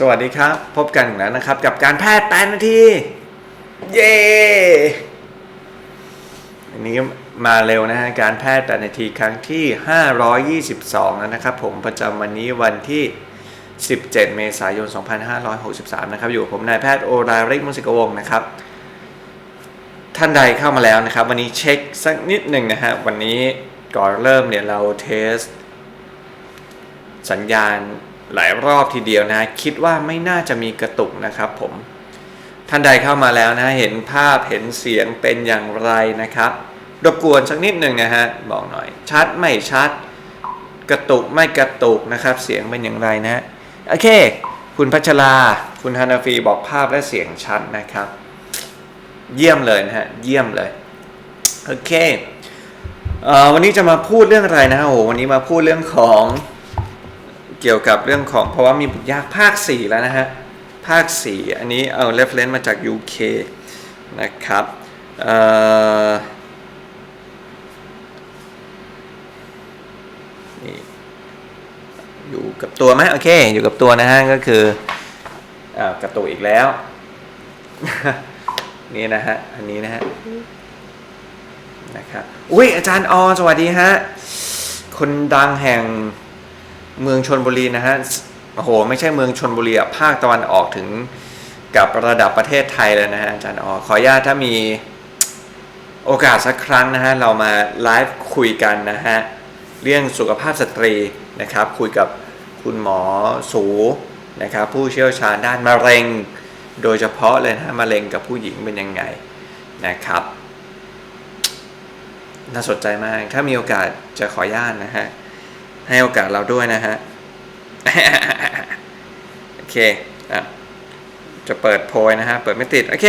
สวัสดีครับ พบกันอีกแล้วนะครับ กับการแพทย์แปดนาที เย้อันนี้มาเร็วนะฮะการแพทย์แปดนาทีครั้งที่ 522 แล้วนะครับ ผมประจำวันนี้วันที่ 17 เมษายน 2563 นะครับ อยู่กับผมนายแพทย์โอราริกมุสิกวงนะครับ ท่านใดเข้ามาแล้วนะครับ วันนี้เช็คสักนิดหนึ่งนะฮะวันนี้ก่อนเริ่มเนี่ยเราเทส สัญญาณ หลายรอบทีเดียวนะ คิดว่าไม่น่าจะมีกระตุกนะครับผม ท่านใดเข้ามาแล้วนะ เห็นภาพเห็นเสียงเป็นอย่างไรนะครับ รบกวนสักนิดหนึ่งนะฮะ บอกหน่อย ชัดไม่ชัด กระตุกไม่กระตุกนะครับ เสียงเป็นอย่างไรนะ โอเค คุณพัชรา คุณฮานาฟีบอกภาพและเสียงชัดนะครับ เยี่ยมเลยนะฮะ เยี่ยมเลย โอเควันนี้จะมาพูดเรื่องอะไรนะโอ้โหวันนี้มาพูดเรื่องของ เกี่ยวกับเรื่องของเพราะว่ามีบุตรยากภาค 4 แล้วนะฮะ ภาค 4 อันนี้เอา reference มาจาก UK นะครับเอ่อนี่อยู่กับตัวไหมโอเค อยู่กับตัวนะฮะ ก็คืออ่ากับตัวอีกแล้ว นี่นะฮะ อันนี้นะฮะนะครับอุ้ยอาจารย์อสวัสดีฮะ คนดังแห่ง เมืองชนบุรีนะฮะโอ้โห ไม่ใช่เมืองชนบุรีอะภาคตะวันออกถึงกับระดับประเทศไทยเลยนะฮะอาจารย์อ๋อขออนุญาตถ้ามีโอกาสสักครั้งนะฮะเรามาไลฟ์คุยกันนะฮะเรื่องสุขภาพสตรีนะครับ คุยกับคุณหมอสูนะครับผู้เชี่ยวชาญด้านมะเร็ง โดยเฉพาะเลยนะมะเร็งกับผู้หญิงเป็นยังไงนะครับ น่าสนใจมากถ้ามีโอกาสจะขออนุญาตนะฮะ ให้โอกาสเราด้วยนะฮะ โอเคอะจะเปิดโพยนะฮะ เปิดไม่ติด โอเค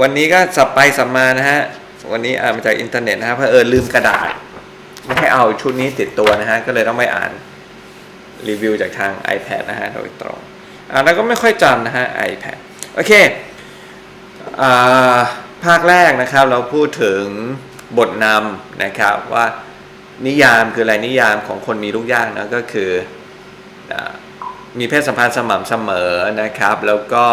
วันนี้ก็สับไปสับมานะฮะ วันนี้อ่านมาจากอินเทอร์เน็ตนะฮะเพราะเออลืมกระดาษ ไม่ให้เอาชุดนี้ติดตัวนะฮะ ก็เลยต้องไปอ่านรีวิวจากทาง iPad นะฮะ โดยตรง อ่าแล้วก็ไม่ค่อยจำนะฮะ iPad โอเค อ่าภาคแรกนะครับเราพูดถึงบทนำนะครับว่า นิยามคืออะไรนิยามของคนมีลูกยากนะก็คือมีเพศสัมพันธ์สม่ำเสมอนะครับ แล้วก็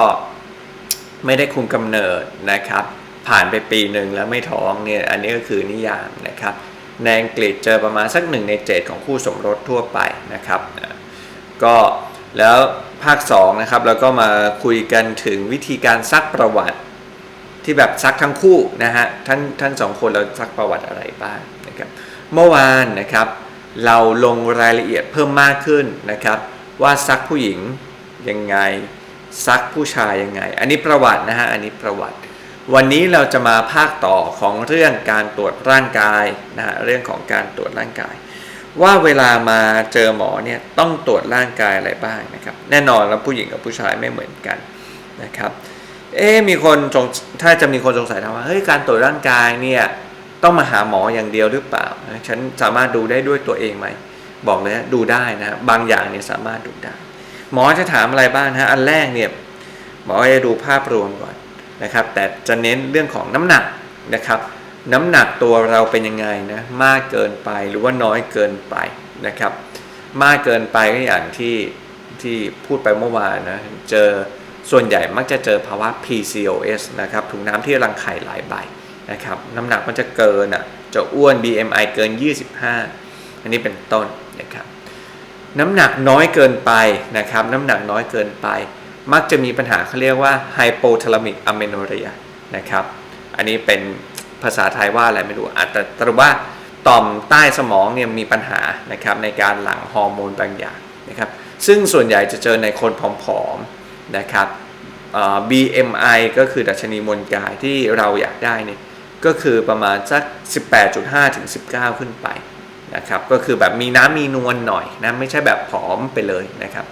ไม่ได้คุมกำเนิดนะครับ ผ่านไปปีหนึ่งแล้วไม่ท้องเนี่ยอันนี้ก็คือนิยามนะครับในอังกฤษเจอประมาณสักหนึ่งในเจ็ดของคู่สมรสทั่วไปนะครับ ก็แล้วภาค2นะครับเราก็มาคุยกันถึงวิธีการซักประวัติที่แบบซักทั้งคู่นะฮะทั้งทั้งสองคนเราซักประวัติอะไรบ้างนะครับ เมื่อวานนะครับเราลงรายละเอียดเพิ่มมากขึ้นนะครับ ว่าซักผู้หญิงยังไงซักผู้ชายยังไง อันนี้ประวัตินะฮะอันนี้ประวัติ วันนี้เราจะมาภาคต่อของเรื่องการตรวจร่างกายนะฮะเรื่องของการตรวจร่างกาย ว่าเวลามาเจอหมอเนี่ยต้องตรวจร่างกายอะไรบ้างนะครับ แน่นอนแล้วผู้หญิงกับผู้ชายไม่เหมือนกันนะครับเอ๊มีคนสงถ้าจะมีคนสงสัยถามว่าเฮ้ยการตรวจร่างกายเนี่ย ต้องมาหาหมออย่างเดียวหรือเปล่านะฉันสามารถดูได้ด้วยตัวเองไหมบอกเลยนะดูได้นะบางอย่างเนี่ยสามารถดูได้ หมอจะถามอะไรบ้างนะอันแรกเนี่ยหมอจะดูภาพรวมก่อนนะครับ แต่จะเน้นเรื่องของน้ำหนักนะครับน้ำหนักตัวเราเป็นยังไงนะมากเกินไปหรือว่าน้อยเกินไปนะครับ มากเกินไปก็อย่างที่ที่พูดไปเมื่อวานนะเจอส่วนใหญ่มักจะเจอภาวะ PCOS นะครับถุงน้ำที่รังไข่หลายใบ นะครับน้ำหนักมันจะเกินอะจะอ้วน BMI เกิน 25 อันนี้เป็นต้นนะครับน้ำหนักน้อยเกินไปนะครับน้ำหนักน้อยเกินไป มักจะมีปัญหาเขาเรียกว่า hypothalamic amenorrhea นะครับอันนี้เป็นภาษาไทยว่าอะไรไม่รู้อาจจะตรว่าต่อมใต้สมองเนี่ยมีปัญหานะครับในการหลั่งฮอร์โมนบางอย่างนะครับซึ่งส่วนใหญ่จะเจอในคนผอมๆนะครับเอ่อ BMI ก็คือดัชนีมวลกายที่เราอยากได้เนี่ย ก็คือประมาณสัก 18.5 ถึง 19 ขึ้นไปนะครับก็คือแบบมีน้ำมีนวลหน่อยนะไม่ใช่แบบผอมไปเลยนะครับ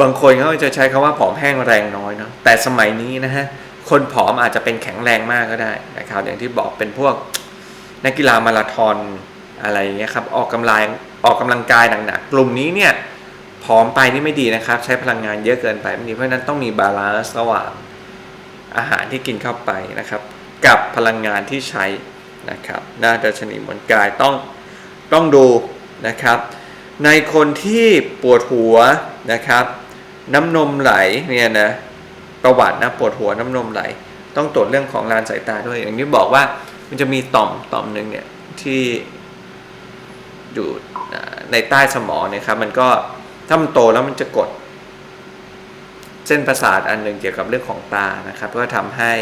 บางคนเขาจะใช้คำว่าผอมแห้งแรงน้อยเนาะแต่สมัยนี้นะฮะคนผอมอาจจะเป็นแข็งแรงมากก็ได้นะครับอย่างที่บอกเป็นพวกนักกีฬามาราธอนอะไรเงี้ยครับออกกำลังออกกำลังกายหนักๆกลุ่มนี้เนี่ยผอมไปนี่ไม่ดีนะครับ ใช้พลังงานเยอะเกินไปไม่ดีเพราะนั้นต้องมีบาลานซ์ระหว่างอาหารที่กินเข้าไปนะครับ กับพลังงานที่ใช้นะครับน่าจะชนีมวลกายต้องต้องดูนะครับ ในคนที่ปวดหัวนะครับ น้ำนมไหลเนี่ยนะประวัตินะปวดหัวน้ำนมไหล ต้องตรวจเรื่องของลานสายตาด้วยอย่างที่บอกว่ามันจะมีต่อมต่อมหนึ่งเนี่ยที่อยู่ในใต้สมองนี่ยครับ มันก็ถ้ามันโตแล้วมันจะกด เส้นประสาทอันหนึ่งเกี่ยวกับเรื่องของตานะครับ ก็ทำให้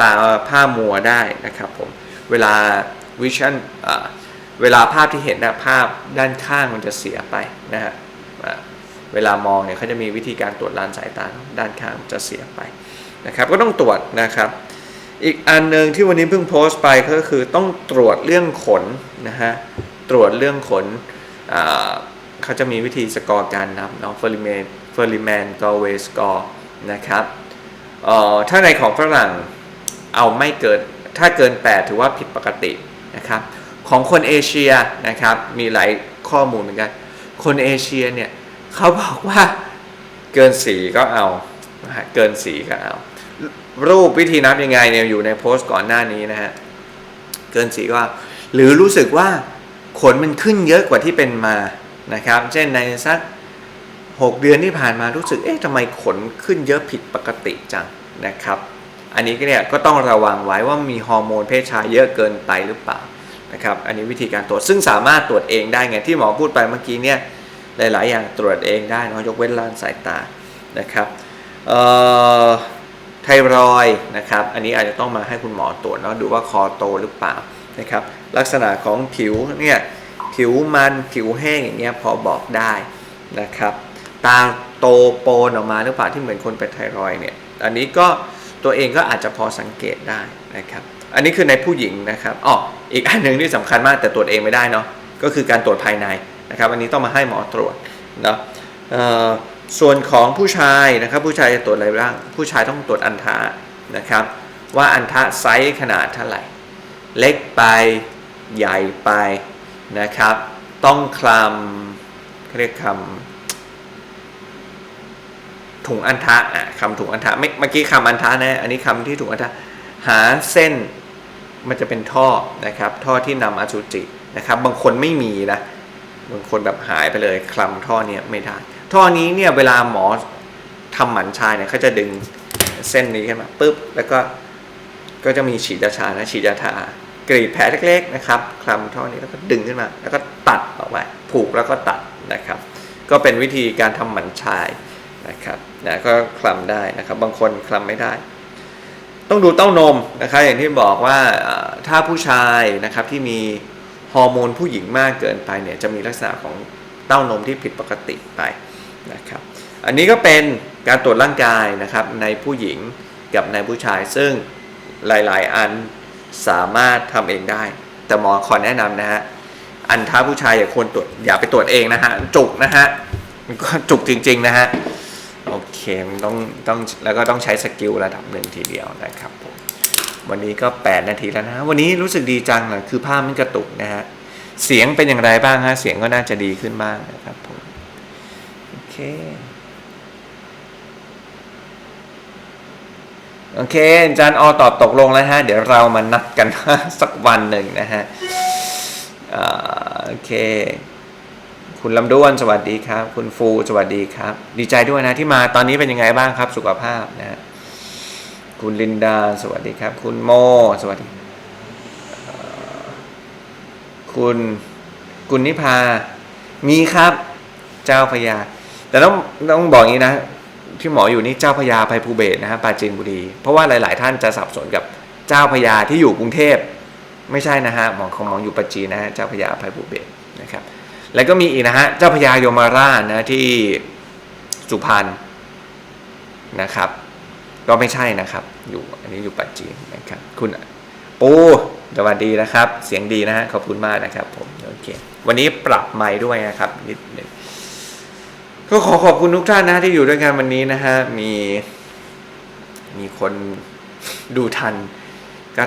ตาผ้ามัวได้นะครับผมเวลาวิชั่นเวลาภาพที่เห็นนะภาพด้านข้างมันจะเสียไปนะฮะเวลามองเนี่ยเขาจะมีวิธีการตรวจลานสายตาด้านข้างจะเสียไปนะครับก็ต้องตรวจนะครับ อีกอันหนึ่งที่วันนี้เพิ่งโพสต์ไปก็คือต้องตรวจเรื่องขนนะฮะตรวจเรื่องขนเขาจะมีวิธีสกอร์การนับเนาะเฟอร์ลิแมนเฟอร์ลิแมนกอเวสกอร์นะครับเอ่อถ้าในของฝรั่ง เอาไม่เกินถ้าเกิน 8 ถือว่าผิดปกตินะครับของคนเอเชียนะครับมีหลายข้อมูลเหมือนกันคนเอเชียเนี่ยเขาบอกว่าเกินสีก็เอานะฮะเกินสีก็เอา รูปวิธีนับยังไงเนี่ยอยู่ในโพสต์ก่อนหน้านี้นะฮะเกินสีว่าหรือรู้สึกว่าขนมันขึ้นเยอะกว่าที่เป็นมานะครับ เช่นในสัก 6 เดือนที่ผ่านมารู้สึกเอ๊ะทำไมขนขึ้นเยอะผิดปกติจังนะครับ อันนี้ก็เนี่ยก็ต้องระวังไว้ว่ามีฮอร์โมนเพศชายเยอะเกินไปหรือเปล่านะครับ อันนี้วิธีการตรวจซึ่งสามารถตรวจเองได้ไงที่หมอพูดไปเมื่อกี้เนี่ยหลาย ๆ อย่างตรวจเองได้นอะยกเว้นลานสายตานะครับไทรอยนะครับ อันนี้อาจจะต้องมาให้คุณหมอตรวจเนาะดูว่าคอโตหรือเปล่านะครับ ลักษณะของผิวเนี่ยผิวมันผิวแห้งอย่างเงี้ยพอบอกได้นะครับ ตาโตโปนออกมาหรือเปล่าที่เหมือนคนเป็นไทรอยเนี่ย อันนี้ก็ ตัวเองก็อาจจะพอสังเกตได้นะครับ อันนี้คือในผู้หญิงนะครับอ๋ออีกอันหนึ่งที่สำคัญมากแต่ตรวจเองไม่ได้เนาะก็คือการตรวจภายในนะครับ อันนี้ต้องมาให้หมอตรวจเนาะส่วนของผู้ชายนะครับ ผู้ชายจะตรวจอะไรบ้าง ผู้ชายต้องตรวจอันทะนะครับ ว่าอันทะไซส์ขนาดเท่าไหร่ เล็กไปใหญ่ไปนะครับ ต้องคลำเรียกคำ ถุงอันทะอะคำถุงอันทะไม่เมื่อกี้คำอันทะนะ อันนี้คำที่ถุงอันทะหาเส้นมันจะเป็นท่อนะครับ ท่อที่นำอสุจินะครับ บางคนไม่มีนะบางคนแบบหายไปเลยคลำท่อเนี้ยไม่ได้ ท่อนี้เนี่ยเวลาหมอทำหมันชายเนี่ยเขาจะดึงเส้นนี้ขึ้นมาปุ๊บแล้วก็ก็จะมีฉีดยาชานะฉีดยาทากรีดแผลเล็กๆนะครับคลำท่อนี้แล้วก็ดึงขึ้นมา แล้วก็ตัดออกไปผูกแล้วก็ตัดนะครับ ก็เป็นวิธีการทำหมันชาย นะครับนะก็คลำได้นะครับ บางคนคลำไม่ได้ ต้องดูเต้านมนะครับ อย่างที่บอกว่าถ้าผู้ชายนะครับที่มีฮอร์โมนผู้หญิงมากเกินไปเนี่ยจะมีลักษณะของเต้านมที่ผิดปกติไปนะครับ อันนี้ก็เป็นการตรวจร่างกายนะครับในผู้หญิงกับในผู้ชาย ซึ่งหลาย ๆ อันสามารถทำเองได้ แต่หมอขอแนะนำนะฮะอันท้าผู้ชายอย่าควรตรวจอย่าไปตรวจเองนะฮะจุกนะฮะก็จุกจริง ๆ นะฮะ โอเคมันต้องต้องแล้วก็ต้องใช้สกิลระดับหนึ่งทีเดียวนะครับผมวันนี้ก็ 8 นาทีแล้วนะวันนี้รู้สึกดีจังนะคือภาพมันกระตุกนะฮะเสียงเป็นอย่างไรบ้างฮะเสียงก็น่าจะดีขึ้นบ้างนะครับผมโอเคโอเคอาจารย์ออตอบตกลงแล้วฮะเดี๋ยวเรามานัดกันสักวันหนึ่งนะฮะโอเค คุณลำด้วนสวัสดีครับ คุณฟูสวัสดีครับ ดีใจด้วยนะที่มาตอนนี้เป็นยังไงบ้างครับสุขภาพนะคุณลินดาสวัสดีครับ คุณโมสวัสดี คุณกุณนิพามีครับ เจ้าพญาแต่ต้องต้องบอกอย่างนี้นะที่หมออยู่นี่เจ้าพญาภัยภูเบศนะฮะปราจีนบุรี เพราะว่าหลาย ๆ ท่านจะสับสนกับเจ้าพญาที่อยู่กรุงเทพไม่ใช่นะฮะหมอของหมออยู่ปัจจีนนะฮะเจ้าพญาภัยภูเบศนะครับ แล้วก็มีอีกนะฮะเจ้าพญายมราชนะที่สุพรรณนะครับ ก็ไม่ใช่นะครับ อยู่อันนี้อยู่ปัจจีนนะครับ คุณปูสวัสดีนะครับ เสียงดีนะฮะขอบคุณมากนะครับผมโอเควันนี้ปรับไมค์ด้วยนะครับนิดนึงก็ขอขอบคุณทุกท่านนะที่อยู่ด้วยกันวันนี้นะฮะมีมีคนดูทันก็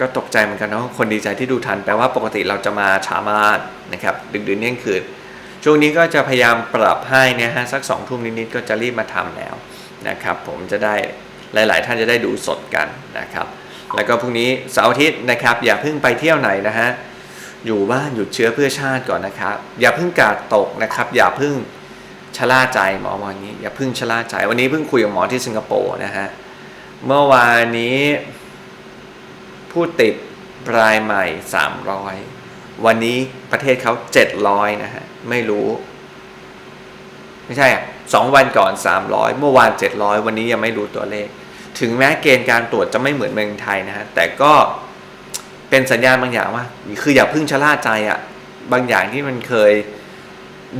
ก็ตกใจเหมือนกันเนาะคนดีใจที่ดูทันแปลว่าปกติเราจะมาช้ามากนะครับดึกดื่นเที่ยคืนช่วงนี้ก็จะพยายามปรับให้นี่ยฮะสักสองทุ่มนิดๆก็จะรีบมาทำแล้วนะครับ ผมจะได้หลาย ๆ ท่านจะได้ดูสดกันนะครับ แล้วก็พรุ่งนี้เสาร์อาทิตย์นะครับ อย่าเพิ่งไปเที่ยวไหนนะฮะอยู่บ้านหยุดเชื้อเพื่อชาติก่อนนะครับ อย่าเพิ่งกาดตกนะครับ อย่าเพิ่งชะล่าใจหมอบอกอย่างนี้ อย่าเพึ่งชะล่าใจ วันนี้เพิ่งคุยกับหมอที่สิงคโปร์นะฮะเมื่อวานนี้ ผู้ติดรายใหม่ 300 วันนี้ประเทศเขา 700 นะฮะ ไม่รู้ ไม่ใช่อะสองวันก่อน 300 เมื่อวาน 700 วันนี้ยังไม่รู้ตัวเลข ถึงแม้เกณฑ์การตรวจจะไม่เหมือนเมืองไทยนะฮะ แต่ก็เป็นสัญญาณบางอย่างว่า คืออย่าเพึ่งชะล่าใจอะ่ะ บางอย่างที่มันเคย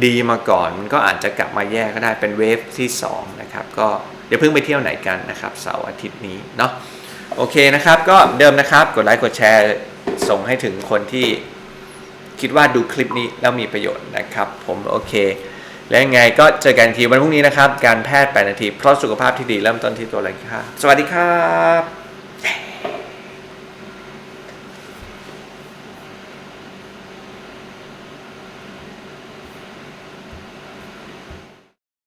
ดีมาก่อน มันก็อาจจะกลับมาแย่ก็ได้เป็นเวฟที่ 2 นะครับ ก็เดี๋ยวเพิ่งไปเที่ยวไหนกันนะครับ เสาร์อาทิตย์นี้เนาะ โอเคนะครับ ก็เดิมนะครับ กดไลค์กดแชร์ส่งให้ถึงคนที่คิดว่าดูคลิปนี้แล้วมีประโยชน์นะครับ ผมโอเค และยังไงก็เจอกันทีวันพรุ่งนี้นะครับ การแพทย์8นาทีเพราะสุขภาพที่ดีเริ่มต้นที่ตัวเราค่ะ สวัสดีครับ